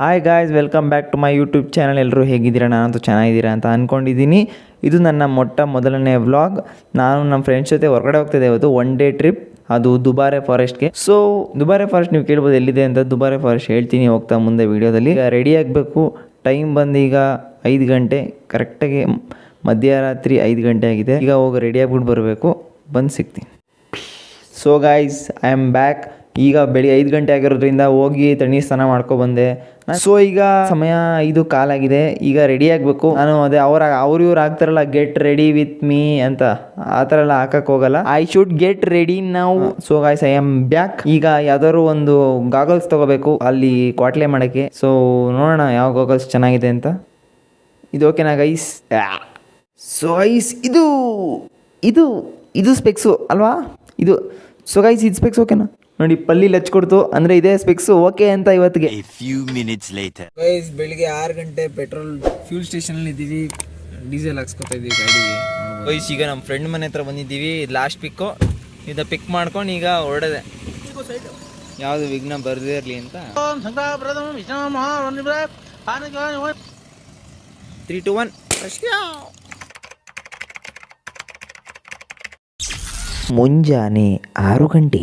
Hi guys welcome back to my YouTube channel ಎಲ್ಲರೂ ಹೇಗಿದ್ದೀರಾ? ನಾನಂತೂ ಚೆನ್ನಾಗಿದ್ದೀರಾ ಅಂತ ಅಂದ್ಕೊಂಡಿದ್ದೀನಿ ಇದು ನನ್ನ ಮೊಟ್ಟ ಮೊದಲನೇ ವ್ಲಾಗ್ ನಾನು ನಮ್ಮ ಫ್ರೆಂಡ್ಸ್ ಜೊತೆ ಹೊರಗಡೆ ಹೋಗ್ತಿದ್ದೆ ಇವತ್ತು ಒನ್ ಡೇ ಟ್ರಿಪ್ ಅದು ದುಬಾರೆ ಫಾರೆಸ್ಟ್ಗೆ ಸೊ ದುಬಾರೆ ಫಾರೆಸ್ಟ್ ನೀವು ಕೇಳ್ಬೋದು ಎಲ್ಲಿದೆ ಅಂತ ದುಬಾರೆ ಫಾರೆಸ್ಟ್ ಹೇಳ್ತೀನಿ ಹೋಗ್ತಾ ಮುಂದೆ ವೀಡಿಯೋದಲ್ಲಿ ರೆಡಿ ಆಗಬೇಕು. ಟೈಮ್ ಬಂದು ಈಗ ಐದು ಗಂಟೆ. ಕರೆಕ್ಟಾಗಿ ಮಧ್ಯರಾತ್ರಿ ಐದು ಗಂಟೆ ಆಗಿದೆ. ಈಗ ಹೋಗಿ ರೆಡಿ ಆಗ್ಬಿಟ್ಟು ಬರಬೇಕು. ಬಂದು ಸಿಗ್ತೀನಿ. So guys I am back ಈಗ ಬೆಳಿಗ್ಗೆ ಐದು ಗಂಟೆ ಆಗಿರೋದ್ರಿಂದ ಹೋಗಿ ತಣ್ಣಿ ಸ್ನಾನ ಮಾಡ್ಕೊ ಬಂದೆ. ಸೊ ಈಗ ಸಮಯ ಇದು ಕಾಲಾಗಿದೆ ಈಗ ರೆಡಿ ಆಗಬೇಕು. ನಾನು ಅದೇ ಅವ್ರ, ಅವ್ರು ಇವ್ರು ಆಗ್ತಾರಲ್ಲ ಗೆಟ್ ರೆಡಿ ವಿತ್ ಮೀ ಅಂತ. ಆ ಥರ ಎಲ್ಲ ಹಾಕಕ್ಕೆ ಹೋಗಲ್ಲ. ಐ ಶುಡ್ ಗೆಟ್ ರೆಡಿ ನಾವು so guys I am back ಈಗ ಯಾವ್ದಾದ್ರು ಒಂದು ಗಾಗಲ್ಸ್ ತಗೋಬೇಕು. ಅಲ್ಲಿ ಕ್ವಾಟ್ಲೆ ಮಾಡೋಕ್ಕೆ. ಸೊ ನೋಡೋಣ ಯಾವ ಗಾಗಲ್ಸ್ ಚೆನ್ನಾಗಿದೆ ಅಂತ. ಇದು ಓಕೆನಾ ಗೈಸ್ ಸೊ ಐಸ್ ಇದು ಇದು ಇದು ಸ್ಪೆಕ್ಸು ಅಲ್ವಾ? ಇದು ಸೊ ಗೈಸ್ ಇದು ಸ್ಪೆಕ್ಸ್ ಓಕೆನಾ ನೋಡಿ ಪಲ್ಲಿ ಲಚ್ ಕೊಡ್ತು ಅಂದ್ರೆ ಇದೇ ಸ್ಪೆಕ್ಸ್ ಓಕೆ ಅಂತ ಇವತ್ತಿಗೆ. Few minutes later. ಗೈಸ್ ಬೆಳಿಗ್ಗೆ ಆರು ಗಂಟೆ ಪೆಟ್ರೋಲ್ ಫ್ಯೂಲ್ ಸ್ಟೇಷನ್ ಅಲ್ಲಿ ಇದ್ದೀವಿ. ಡೀಸೆಲ್ ಹಾಕ್ಸ್ಕೊತಾ ಇದೀವಿ ಗಾಡಿಗೆ. ಗೈಸ್ ಈಗ ನಮ್ಮ ಫ್ರೆಂಡ್ ಮನೆ ಹತ್ರ ಬಂದಿದ್ದೀವಿ. ಲಾಸ್ಟ್ ಪಿಕ್ಕು ಇದ ಪಿಕ್ ಮಾಡ್ಕೊಂಡು ಈಗ ಹೊರಡದೆ. ಯಾವುದು ವಿಘ್ನ ಬರದೇ ಇರಲಿ ಅಂತ. ತ್ರೀ ಟು ಒನ್ ಮುಂಜಾನೆ ಆರು ಗಂಟೆ.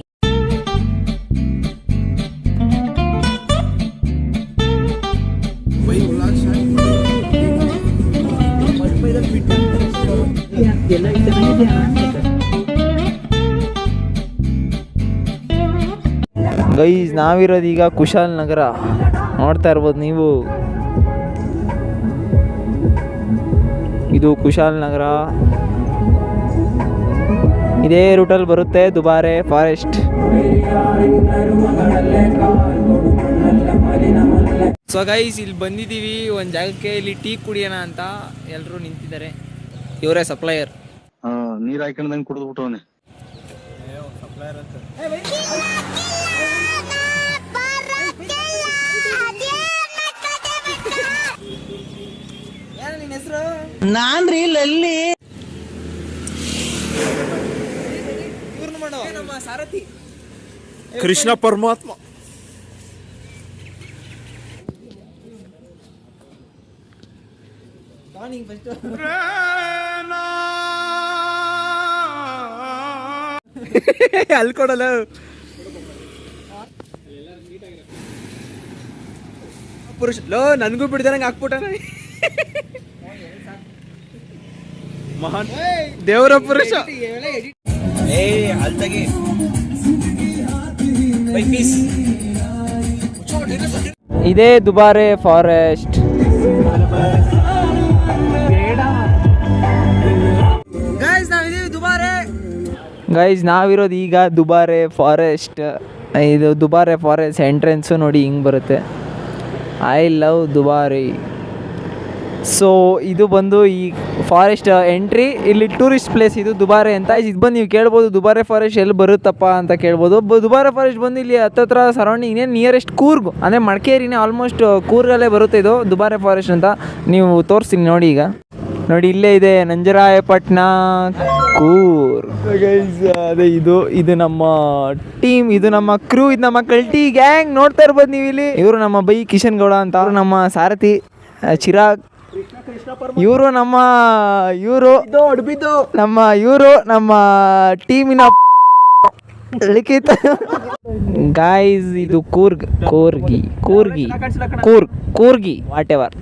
ಗೈಸ್ ನಾವಿರೋದು ಈಗ ಕುಶಾಲ್ ನಗರ. ನೋಡ್ತಾ ಇರ್ಬೋದು ನೀವು. ಇದು ಕುಶಾಲ್ ನಗರ. ಇದೇ ರೂಟಲ್ಲಿ ಬರುತ್ತೆ ದುಬಾರೆ ಫಾರೆಸ್ಟ್ ಸೊ ಗೈಸ್ ಇಲ್ಲಿ ಬಂದಿದ್ದೀವಿ. ಒಂದು ಜಾಗಕ್ಕೆ ಇಲ್ಲಿ ಟೀ ಕುಡಿಯೋಣ ಅಂತ ಎಲ್ಲರೂ ನಿಂತಿದ್ದಾರೆ. ಇವರೇ ಸಪ್ಲೈಯರ್ ನೀರ್ ಹಾಕೊಂಡಂಗ್ ಕುಡಿದು ಸಾರಥಿ. ಕೃಷ್ಣ ಪರಮಾತ್ಮ. ಅಲ್ಲಿ ಕೊಡಲ್ಲ. ಪುರುಷ ಲೋ ನನಗೂ ಬಿಡ್ದಂಗೆ ಹಾಕ್ಬಿಟ್ಟಾನ ಮಹಾನ್ ದೇವರ ಪುರುಷ. ಇದೇ ದುಬಾರೆ ಫಾರೆಸ್ಟ್. ಗೈಸ್ ನಾವಿರೋದು ಈಗ ದುಬಾರೆ ಫಾರೆಸ್ಟ್. ಇದು ದುಬಾರೆ ಫಾರೆಸ್ಟ್ ಎಂಟ್ರೆನ್ಸು ನೋಡಿ ಹಿಂಗೆ ಬರುತ್ತೆ. ಐ ಲವ್ ದುಬಾರಿ ಸೊ ಇದು ಬಂದು ಈ ಫಾರೆಸ್ಟ್ ಎಂಟ್ರಿ ಇಲ್ಲಿ ಟೂರಿಸ್ಟ್ ಪ್ಲೇಸ್ ಇದು ದುಬಾರೆ ಅಂತ. ಇದು ಬಂದು ನೀವು ಕೇಳ್ಬೋದು ದುಬಾರೆ ಫಾರೆಸ್ಟ್ ಎಲ್ಲಿ ಬರುತ್ತಪ್ಪ ಅಂತ ಕೇಳ್ಬೋದು. ದುಬಾರೆ ಫಾರೆಸ್ಟ್ ಬಂದು ಇಲ್ಲಿ ಹತ್ತತ್ರ ಸರೌಂಡಿಂಗ್ ಇನ್ನೇನು ನಿಯರೆಸ್ಟ್ ಕೂರ್ಗ್. ಅಂದರೆ ಮಡಿಕೇರಿನೇ ಆಲ್ಮೋಸ್ಟ್ ಕೂರ್ಗಲ್ಲೇ ಬರುತ್ತೆ ಇದು ದುಬಾರೆ ಫಾರೆಸ್ಟ್ ಅಂತ. ನೀವು ತೋರಿಸ್ತೀನಿ ನೋಡಿ ಈಗ. ನೋಡಿ ಇಲ್ಲೇ ಇದೆ ನಂಜರಾಯಪಟ್ಟಣ ಕೂರ್. ಅದೇ ಇದು. ಇದು ನಮ್ಮ ಟೀಮ್ ಇದು ನಮ್ಮ ಕ್ರೂ ಇದು ನಮ್ಮ ಕಲ್ಟಿ ಗ್ಯಾಂಗ್ ನೋಡ್ತಾ ಇರ್ಬೋದು ನೀವು ಇಲ್ಲಿ ಇವರು ನಮ್ಮ ಬೈ ಕಿಶನ್ ಗೌಡ ಅಂತ. ಅವರು ನಮ್ಮ ಸಾರಥಿ ಚಿರಾಗ್. ಇವರು ನಮ್ಮ ಇವರು ನಮ್ಮ ಇವರು ನಮ್ಮ ಟೀಮಿನ ಲಿಖಿತ. ಗಾಯ್ಸ್ ಇದು Coorg Coorgi Coorgi Coorg Coorgi whatever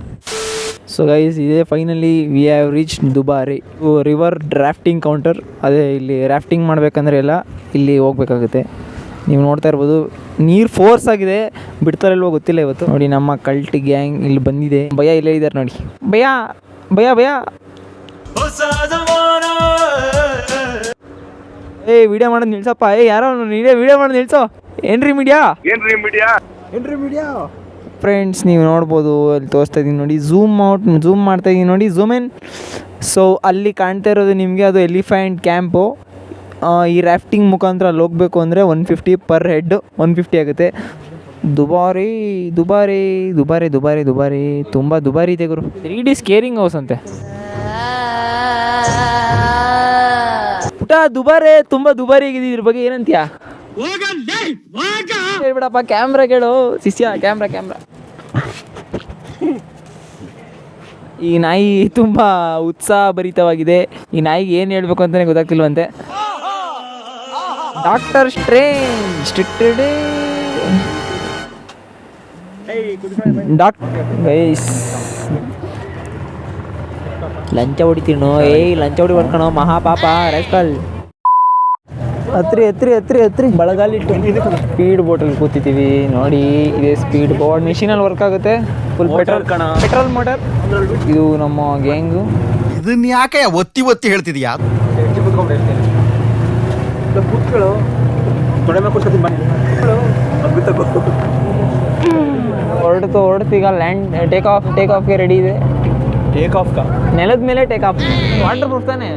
so guys ಇದೇ finally we have reach Dubare river rafting counter ಅದೇ ಇಲ್ಲಿ ರಾಫ್ಟಿಂಗ್ ಮಾಡಬೇಕಂದ್ರೆ ಎಲ್ಲ ಇಲ್ಲಿ ಹೋಗ್ಬೇಕಾಗುತ್ತೆ. ನೀವು ನೋಡ್ತಾ ಇರ್ಬೋದು ನೀರು ಫೋರ್ಸ್ ಆಗಿದೆ. ಬಿಡ್ತಾರಲ್ವೋ ಗೊತ್ತಿಲ್ಲ ಇವತ್ತು. ನೋಡಿ ನಮ್ಮ ಕಲ್ಟ್ ಗ್ಯಾಂಗ್ ಇಲ್ಲಿ ಬಂದಿದೆ. ಭಯ ಇಲ್ಲೇ ಇದ್ದಾರೆ ನೋಡಿ. ಭಯ ಭಯ ಭಯ. ಏ ವಿಡಿಯೋ ಮಾಡೋದು ನಿಲ್ಸಪ್ಪ. ಏ ಯಾರೋ ನೀನೇ ವಿಡಿಯೋ ಮಾಡೋದು ನಿಲ್ಸೋ. ಏನ್ರಿ ಮೀಡಿಯಾ ಏನ್ರಿ ಮೀಡಿಯಾ ಏನ್ರಿ ಮೀಡಿಯಾ ಫ್ರೆಂಡ್ಸ್ ನೀವು ನೋಡ್ಬೋದು. ಅಲ್ಲಿ ತೋರಿಸ್ತಾ ಇದ್ದೀನಿ ನೋಡಿ. ಝೂಮ್ ಔಟ್ ಝೂಮ್ ಮಾಡ್ತಾ ಇದ್ದೀನಿ ನೋಡಿ. ಝೂಮ್ ಇನ್ ಸೊ ಅಲ್ಲಿ ಕಾಣ್ತಾ ಇರೋದು ನಿಮಗೆ ಅದು ಎಲಿಫೆಂಟ್ ಕ್ಯಾಂಪು ಈ ರಾಫ್ಟಿಂಗ್ ಮುಖಾಂತರ ಅಲ್ಲಿ ಹೋಗಬೇಕು ಅಂದರೆ one fifty per head one fifty ಆಗುತ್ತೆ. ದುಬಾರಿ ದುಬಾರಿ ದುಬಾರಿ ದುಬಾರಿ ದುಬಾರಿ. ತುಂಬ ದುಬಾರಿ ಇದೆ ಗುರು. ತ್ರೀ ಡಿ ಸ್ಕೇರಿಂಗ್ ಹೌಸ್ ಅಂತೆ. ಪುಟ ದುಬಾರೆ ತುಂಬ ದುಬಾರಿ ಆಗಿದೆ ಇದ್ರ ಬಗ್ಗೆ ಏನಂತೀಯ? ಹೇಳ್ಬಿಡಪ್ಪ ಕ್ಯಾಮ್ರಾ ಕೇಳು. ಶಿಷ್ಯ ಕ್ಯಾಮ್ರಾ ಕ್ಯಾಮ್ರಾ ಈ ನಾಯಿ ತುಂಬ ಉತ್ಸಾಹಭರಿತವಾಗಿದೆ. ಈ ನಾಯಿಗೆ ಏನು ಹೇಳಬೇಕು ಅಂತಲೇ ಗೊತ್ತಾಗ್ತಿಲ್ವಂತೆ. Doctor strange dog guys. ಲಂಚ ಹೊಡಿತೀನೋ ಏಯ್ ಲಂಚ ಹೊಡಿ ಹೊಡ್ಕಣೋ ಮಹಾಪಾಪ ರೈಸ್ಕಲ್ ಹತ್ರಿ ಹತ್ರಿ ಹತ್ರಿ ಹತ್ರಿ. ಬಳಗಾಲಿಟ್ಟು ಸ್ಪೀಡ್ ಬೋಟಲ್ಲಿ ಕೂತಿದ್ದೀವಿ. ನೋಡಿ ಇದೆ ಸ್ಪೀಡ್ ಬೋಟ್ ಮಿಷಿನಲ್ಲಿ ವರ್ಕ್ ಆಗುತ್ತೆ. ಫುಲ್ ಪೆಟ್ರೋಲ್ ಕಣ. ಪೆಟ್ರೋಲ್ ಮೋಟರ್ ಇದು ನಮ್ಮ ಗ್ಯಾಂಗು ಇದನ್ನ ಯಾಕೆ ಒತ್ತಿ ಒತ್ತಿ ಹೇಳ್ತಿದ್ಯಾ? ಹೊರಡ್ತು ಹೊರಡ್ತು ಈಗ ಲ್ಯಾಂಡ್ ಟೇಕ್ ಆಫ್ ಟೇಕ್ ಆಫ್ಗೆ ರೆಡಿ ಇದೆ. ಟೇಕ್ ಆಫ್ ಕಾ? ನೆಲದ ಮೇಲೆ ಟೇಕ್ ಆಫ್ ವಾಟರ್ ಪ್ರೂಫ್ ತಾನೆ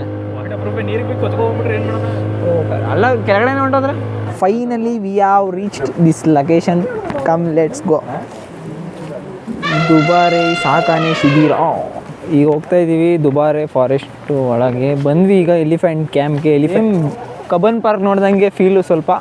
ನೀರಿಗೆ ಬೇಕು ಕೊಚ್ಕೊಂಡ್ಬಿಟ್ರೆ ಏನು ಮಾಡೋಣ ಅಲ್ಲ ಕೆಳಗಡೆ ಹೊಂಟೋದ್ರೆ? Finally we have reached this location come let's go Dubare ಸಾಕಾನೆ ಶಿಬಿರ ಈಗ ಹೋಗ್ತಾ ಇದ್ದೀವಿ ದುಬಾರೆ ಫಾರೆಸ್ಟ್ ಒಳಗೆ. ಬಂದ್ವಿ ಈಗ ಎಲಿಫೆಂಟ್ ಕ್ಯಾಂಪ್ಗೆ ಎಲಿಫೆಂಟ್ ಕಬನ್ ಪಾರ್ಕ್ ನೋಡ್ದಂಗೆ ಫೀಲು ಸ್ವಲ್ಪ.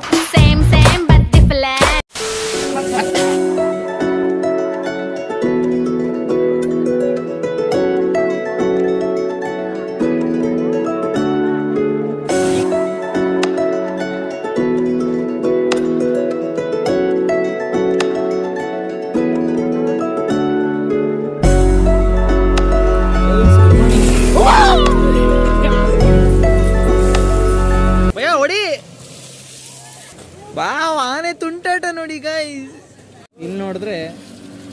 ನೋಡಿದ್ರೆ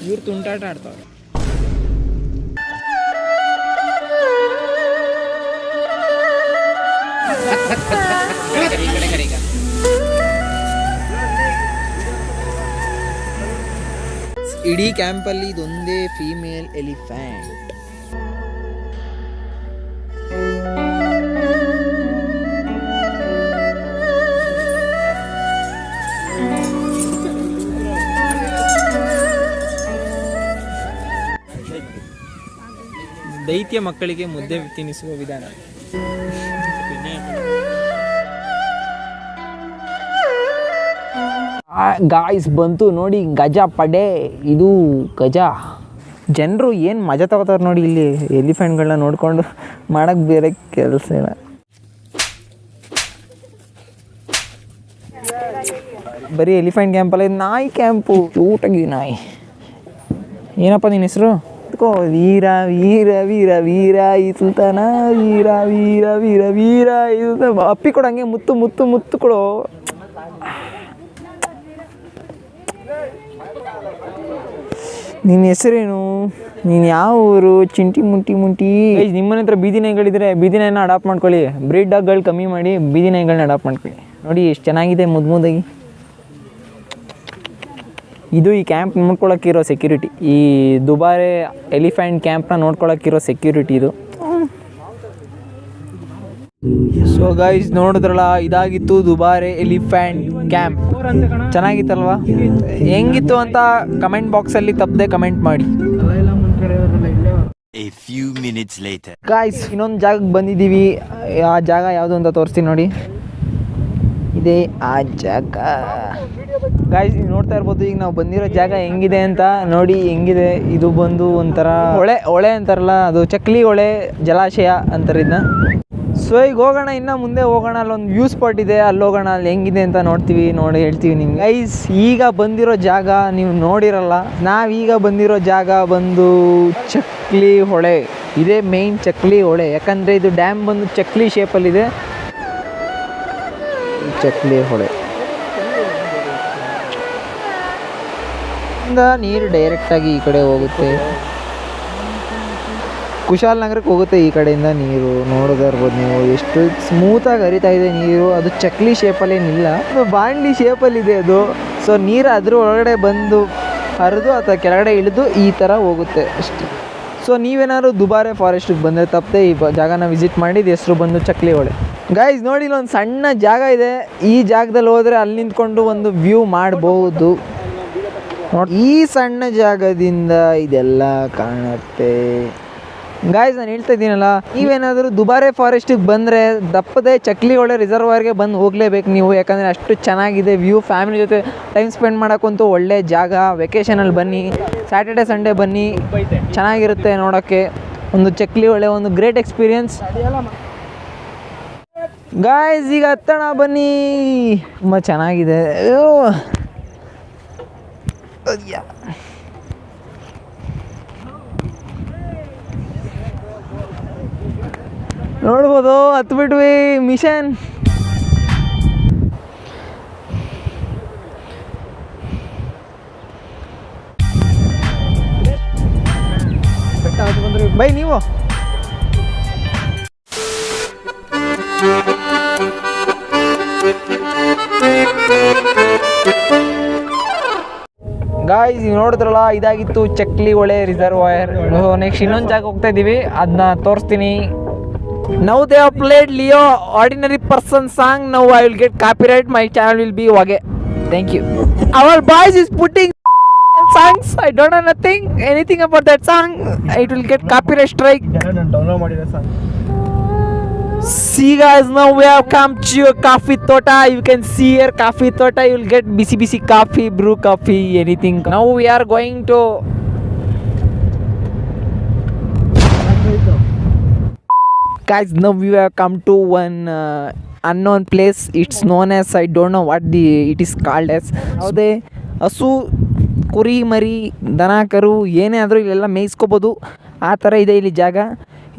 ಇವ್ರು ತುಂಟಾಟ ಆಡ್ತಾವ್ರೆ. ಇಡೀ ಕ್ಯಾಂಪಲ್ಲಿ ಇದೊಂದೇ ಫೀಮೇಲ್ ಎಲಿಫ್ಯಾಂಟ್ ದೈತ್ಯ ಮಕ್ಕಳಿಗೆ ಮುದ್ದೆ ತಿನ್ನಿಸುವ ವಿಧಾನ. ಗಾಯ್ಸ್ ಬಂತು ನೋಡಿ ಗಜ ಪಡೆ ಇದು ಗಜ. ಜನರು ಏನು ಮಜಾ ತಗೋತಾರೆ ನೋಡಿ ಇಲ್ಲಿ ಎಲಿಫೆಂಟ್ಗಳನ್ನ ನೋಡಿಕೊಂಡು ಮಾಡಕ್ಕೆ ಬೇರೆ ಕೆಲಸ ಇಲ್ಲ. ಬರೀ ಎಲಿಫೆಂಟ್ ಕ್ಯಾಂಪಲ್ಲ ಇದು ನಾಯಿ ಕ್ಯಾಂಪು. ಊಟಗಿ ನಾಯಿ. ಏನಪ್ಪ ನಿನ್ನ ಹೆಸರು? ಕೋ ವೀರ ವೀರ ವೀರ ವೀರ, ಈ ಸುಲ್ತಾನ, ವೀರ ವೀರ ವೀರ ವೀರ ಸುಲ್ತಾನ. ಅಪ್ಪಿ ಕೊಡಂಗೆ ಮುತ್ತು ಮುತ್ತು ಮುತ್ತು ಕೊಡೋ. ನಿನ್ನ ಹೆಸರೇನು? ನೀನು ಯಾವ ಊರು? ಚಿಂಟಿ ಮುಂಟಿ ಮುಂಟಿ. ನಿಮ್ಮನೆ ಹತ್ರ ಬೀದಿ ನಾಯಿಗಳಿದ್ರೆ ಬೀದಿ ನಾಯಿನ ಅಡಾಪ್ಟ್ ಮಾಡ್ಕೊಳ್ಳಿ. ಬ್ರೀಡ್ ಡಾಗ್ಗಳು ಕಮ್ಮಿ ಮಾಡಿ ಬೀದಿ ನಾಯಿಗಳನ್ನ ಅಡಾಪ್ಟ್ ಮಾಡ್ಕೊಳ್ಳಿ. ನೋಡಿ, ಎಷ್ಟು ಚೆನ್ನಾಗಿದೆ ಮುದ್ದು ಮುದ್ದಾಗಿ. ಇದು ಈ ಕ್ಯಾಂಪ್ ನೋಡ್ಕೊಳಕ್ಕಿರೋ ಸೆಕ್ಯೂರಿಟಿ ಈ ದುಬಾರೆ ಎಲಿಫೆಂಟ್ ಕ್ಯಾಂಪ್ನ ನೋಡ್ಕೊಳಕ್ಕಿರೋ ಸೆಕ್ಯೂರಿಟಿ ಇದು. ಸೊ ಗೈಸ್ ನೋಡಿದ್ರಲ್ಲ ಇದಾಗಿತ್ತು ದುಬಾರೆ ಎಲಿಫೆಂಟ್ ಕ್ಯಾಂಪ್ ಚೆನ್ನಾಗಿತ್ತಲ್ವಾ? ಹೆಂಗಿತ್ತು ಅಂತ ಕಮೆಂಟ್ ಬಾಕ್ಸಲ್ಲಿ ತಪ್ಪದೆ ಕಮೆಂಟ್ ಮಾಡಿ. ಗಾಯ್ಸ್ ಇನ್ನೊಂದು ಜಾಗಕ್ಕೆ ಬಂದಿದ್ದೀವಿ ಆ ಜಾಗ ಯಾವುದು ಅಂತ ತೋರಿಸ್ತೀನಿ ನೋಡಿ. ಇದೇ ಆ ಜಾಗ. ಗಾಯ್ಸ್ ನೀವು ನೋಡ್ತಾ ಇರ್ಬೋದು, ಈಗ ನಾವು ಬಂದಿರೋ ಜಾಗ ಹೆಂಗಿದೆ ಅಂತ ನೋಡಿ ಹೆಂಗಿದೆ. ಇದು ಬಂದು ಒಂಥರ ಹೊಳೆ ಹೊಳೆ ಅಂತಾರಲ್ಲ, ಅದು ಚಕ್ಲಿ ಹೊಳೆ ಜಲಾಶಯ ಅಂತಾರೆ ಇದನ್ನ ಸೊ ಈಗ ಹೋಗೋಣ, ಇನ್ನು ಮುಂದೆ ಹೋಗೋಣ, ಅಲ್ಲೊಂದು ವ್ಯೂ ಸ್ಪಾಟ್ ಇದೆ, ಅಲ್ಲಿ ಹೋಗೋಣ, ಅಲ್ಲಿ ಹೆಂಗಿದೆ ಅಂತ ನೋಡ್ತೀವಿ, ನೋಡಿ, ಹೇಳ್ತೀವಿ ನಿಮ್ಗೆ. ಗೈಸ್ ಈಗ ಬಂದಿರೋ ಜಾಗ ನೀವು ನೋಡಿರಲ್ಲ, ನಾವೀಗ ಬಂದಿರೋ ಜಾಗ ಬಂದು ಚಕ್ಲಿ ಹೊಳೆ. ಇದೇ ಮೇನ್ ಚಕ್ಲಿ ಹೊಳೆ. ಯಾಕಂದರೆ ಇದು ಡ್ಯಾಮ್ ಬಂದು ಚಕ್ಲಿ ಶೇಪಲ್ಲಿದೆ ಚಕ್ಲಿ ಹೊಳೆ ನೀರು ಡೈರೆಕ್ಟಾಗಿ ಈ ಕಡೆ ಹೋಗುತ್ತೆ. ಕುಶಾಲನಗರಕ್ಕೆ ಹೋಗುತ್ತೆ ಈ ಕಡೆಯಿಂದ ನೀರು. ನೋಡೋದಿರ್ಬೋದು ನೀವು. ಎಷ್ಟು ಸ್ಮೂತಾಗಿ ಹರಿತಾ ಇದೆ ನೀರು. ಅದು ಚಕ್ಲಿ ಶೇಪಲ್ಲೇನಿಲ್ಲ ಅದು ಬಾಂಡ್ಲಿ ಶೇಪಲ್ಲಿದೆ ಅದು. ಸೊ ನೀರು ಅದ್ರ ಒಳಗಡೆ ಬಂದು ಹರಿದು ಅಥವಾ ಕೆಳಗಡೆ ಇಳಿದು ಈ ಥರ ಹೋಗುತ್ತೆ ಅಷ್ಟೇ. ಸೊ ನೀವೇನಾದ್ರು ದುಬಾರೆ ಫಾರೆಸ್ಟಿಗೆ ಬಂದರೆ ತಪ್ಪದೆ ಈ ಜಾಗನ ವಿಸಿಟ್ ಮಾಡಿದ ಹೆಸರು ಬಂದು ಚಕ್ಲಿ ಹೊಳೆ. ಗೈಸ್ ನೋಡಿ ಇಲ್ಲೊಂದು ಸಣ್ಣ ಜಾಗ ಇದೆ. ಈ ಜಾಗದಲ್ಲಿ ಹೋದ್ರೆ ಅಲ್ಲಿ ನಿಂತ್ಕೊಂಡು ಒಂದು ವ್ಯೂ ಮಾಡಬಹುದು ಈ ಸಣ್ಣ ಜಾಗದಿಂದ ಇದೆಲ್ಲ ಕಾಣುತ್ತೆ. ಗಾಯ್ಸ್ ನಾನು ಹೇಳ್ತಾ ಇದ್ದೀನಲ್ಲ, ನೀವೇನಾದರೂ ದುಬಾರೆ ಫಾರೆಸ್ಟಿಗೆ ಬಂದರೆ ದಪ್ಪದೆ ಚಕ್ಲಿಹೊಳೆ ರಿಸರ್ವರ್ಗೆ ಬಂದು ಹೋಗಲೇಬೇಕು ನೀವು. ಯಾಕಂದರೆ ಅಷ್ಟು ಚೆನ್ನಾಗಿದೆ ವ್ಯೂ ಫ್ಯಾಮಿಲಿ ಜೊತೆ ಟೈಮ್ ಸ್ಪೆಂಡ್ ಮಾಡೋಕ್ಕಂತೂ ಒಳ್ಳೆ ಜಾಗ. ವೆಕೇಷನಲ್ಲಿ ಬನ್ನಿ ಸ್ಯಾಟರ್ಡೆ ಸಂಡೇ ಬನ್ನಿ. ಚೆನ್ನಾಗಿರುತ್ತೆ ನೋಡೋಕ್ಕೆ. ಒಂದು ಚಕ್ಲಿ ಒಳ್ಳೆ ಒಂದು ಗ್ರೇಟ್ ಎಕ್ಸ್ಪೀರಿಯನ್ಸ್ ಗಾಯ್ಸ್ ಈಗ ಹತ್ತಣ ಬನ್ನಿ. ತುಂಬ ಚೆನ್ನಾಗಿದೆ. ನೋಡ್ಬೋದು ಹತ್ಬಿಟ್ವಿ ಮಿಷನ್. ಬೈ ನೀವು. ನೀವು ನೋಡಿದ್ರಲ್ಲ, ಇದಾಗಿತ್ತು ಚಕ್ಲಿ ಹೊಳೆ ರಿಸರ್ವಾಯರ್ ನೆಕ್ಸ್ಟ್ ಇನ್ನೊಂದು ಜಾಗ ಹೋಗ್ತಾ ಇದ್ದೀವಿ ಅದನ್ನ ತೋರಿಸ್ತೀನಿ. Now they played Leo ordinary person song now I will get copyright. My channel will be ಹೊಗೆ. Thank you. Our boys is putting songs I don't know nothing. Anything about that song. It will get copyright strike. See guys, now we have come to your coffee tota. You can see here coffee tota. You will get BCBC busy coffee, brew coffee, anything. Now we are going to. Guys, now we have come to one uh, unknown place. It's known as I don't know what the it is called as. ಯಾವುದೇ ಹಸು ಕುರಿ ಮರಿ ದನ ಕರು ಏನೇ ಆದರೂ ಇಲ್ಲೆಲ್ಲ ಮೇಯಿಸ್ಕೋಬೋದು ಆ ಥರ ಇದೆ ಇಲ್ಲಿ ಜಾಗ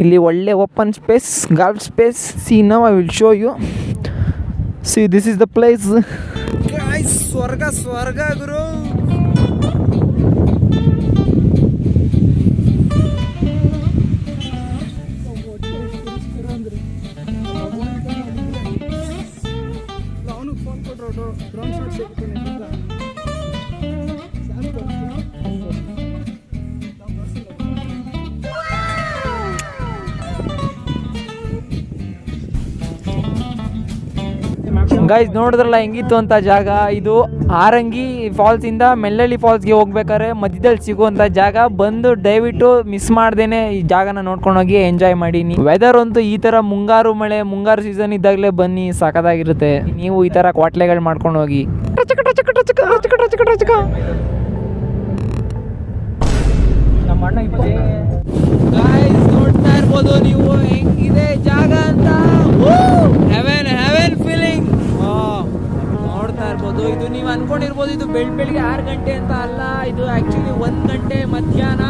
ಇಲ್ಲಿ ಒಳ್ಳೆ open space golf space see now I will show you see this is the place ಸ್ವರ್ಗ ಸ್ವರ್ಗ ಗುರು. ಗೈಸ್ ನೋಡಿದ್ರಲ್ಲ ಹೆಂಗಿತ್ತು ಅಂತ ಜಾಗ? ಇದು ಆರಂಗಿ ಫಾಲ್ಸಿಂದ ಮೆಲ್ಲಳ್ಳಿ ಫಾಲ್ಸ್ಗೆ ಹೋಗ್ಬೇಕಾದ್ರೆ ಮಧ್ಯದಲ್ಲಿ ಸಿಗುವಂಥ ಜಾಗ. ಬಂದು ದಯವಿಟ್ಟು ಮಿಸ್ ಮಾಡ್ದೇನೆ ಈ ಜಾಗನ ನೋಡ್ಕೊಂಡು ಹೋಗಿ ಎಂಜಾಯ್ ಮಾಡಿ. ವೆದರ್ ಅಂತೂ ಈ ಥರ ಮುಂಗಾರು ಮಳೆ, ಮುಂಗಾರು ಸೀಸನ್ ಇದ್ದಾಗಲೇ ಬನ್ನಿ ಸಖತ್ತಾಗಿರುತ್ತೆ ನೀವು ಈ ಥರ ಕ್ವಾಟ್ಲೆಗಳು ಮಾಡ್ಕೊಂಡು ಹೋಗಿ. ನೋಡ್ತಾ ಇರ್ಬೋದು ನೀವು. ಹೆಂಗಿದೆ ಜಾಗ ಅಂತ? ಹೆವೆನ್ ಹೆವೆನ್ ಫೀಲಿಂಗ್ ಇದು ನೀವು ಅನ್ಕೊಂಡಿರ್ಬೋದು, ಇದು ಬೆಳ್ ಬೆಳಿಗ್ಗೆ ಆರು ಗಂಟೆ ಅಂತ ಅಲ್ಲ, ಇದು ಆಕ್ಚುಲಿ ಒಂದ್ ಗಂಟೆ ಮಧ್ಯಾಹ್ನ.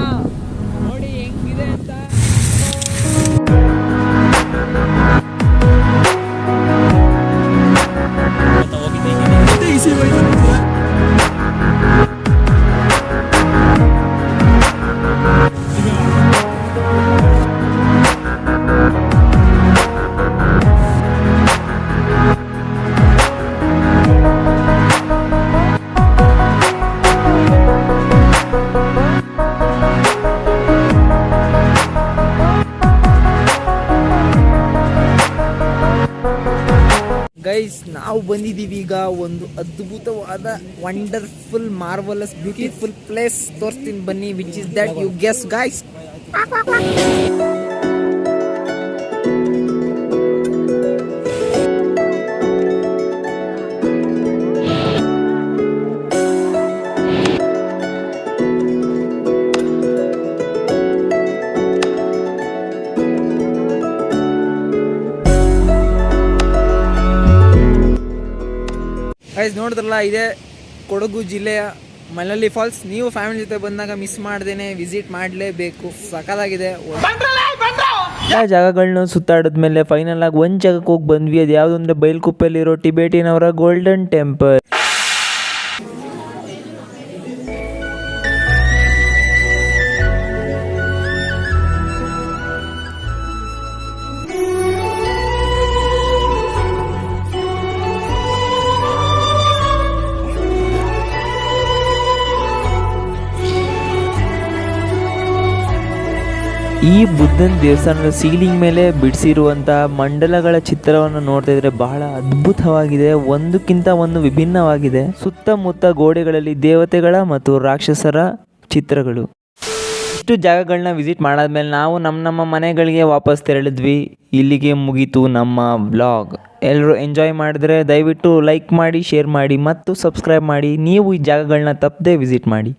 ಅದ್ಭುತವಾದ ವಂಡರ್ಫುಲ್ ಮಾರ್ವಲಸ್ ಬ್ಯೂಟಿಫುಲ್ ಪ್ಲೇಸ್ ತೋರಿಸ್ತೀನಿ ಬನ್ನಿ which is that you guess guys ನೋಡಿದ್ರಲ್ಲ, ಇದೆ ಕೊಡಗು ಜಿಲ್ಲೆಯ ಮಲಲ್ಲಿ ಫಾಲ್ಸ್. ನೀವು ಫ್ಯಾಮಿಲಿ ಜೊತೆ ಬಂದಾಗ ಮಿಸ್ ಮಾಡ್ದೇನೆ ವಿಸಿಟ್ ಮಾಡಲೇಬೇಕು. ಸಖತ್ತಾಗಿದೆ. ಎಲ್ಲ ಜಾಗಗಳನ್ನ ಸುತ್ತಾಡಿದ್ಮೇಲೆ ಫೈನಲ್ ಆಗಿ ಒಂದು ಜಾಗಕ್ಕೆ ಹೋಗಿ ಬಂದ್ವಿ. ಅದು ಯಾವುದು ಅಂದರೆ ಬೈಲ್ಕುಪ್ಪೆಯಲ್ಲಿರೋ ಟಿಬೇಟಿನವರ ಗೋಲ್ಡನ್ ಟೆಂಪಲ್ ಈ ಬುದ್ಧನ ದೇವಸ್ಥಾನದ ಸೀಲಿಂಗ್ ಮೇಲೆ ಬಿಡಿಸಿರುವಂಥ ಮಂಡಲಗಳ ಚಿತ್ರವನ್ನು ನೋಡ್ತಾ ಇದ್ರೆ ಬಹಳ ಅದ್ಭುತವಾಗಿದೆ. ಒಂದಕ್ಕಿಂತ ಒಂದು ವಿಭಿನ್ನವಾಗಿದೆ. ಸುತ್ತಮುತ್ತ ಗೋಡೆಗಳಲ್ಲಿ ದೇವತೆಗಳ ಮತ್ತು ರಾಕ್ಷಸರ ಚಿತ್ರಗಳು. ಇಷ್ಟು ಜಾಗಗಳನ್ನ ವಿಸಿಟ್ ಮಾಡಾದ್ಮೇಲೆ ನಾವು ನಮ್ಮ ನಮ್ಮ ಮನೆಗಳಿಗೆ ವಾಪಸ್ ತೆರಳಿದ್ವಿ. ಇಲ್ಲಿಗೆ ಮುಗೀತು ನಮ್ಮ ವ್ಲಾಗ್ ಎಲ್ಲರೂ ಎಂಜಾಯ್ ಮಾಡಿದ್ರೆ ದಯವಿಟ್ಟು ಲೈಕ್ ಮಾಡಿ ಶೇರ್ ಮಾಡಿ ಮತ್ತು ಸಬ್ಸ್ಕ್ರೈಬ್ ಮಾಡಿ. ನೀವು ಈ ಜಾಗಗಳನ್ನ ತಪ್ಪದೆ ವಿಸಿಟ್ ಮಾಡಿ.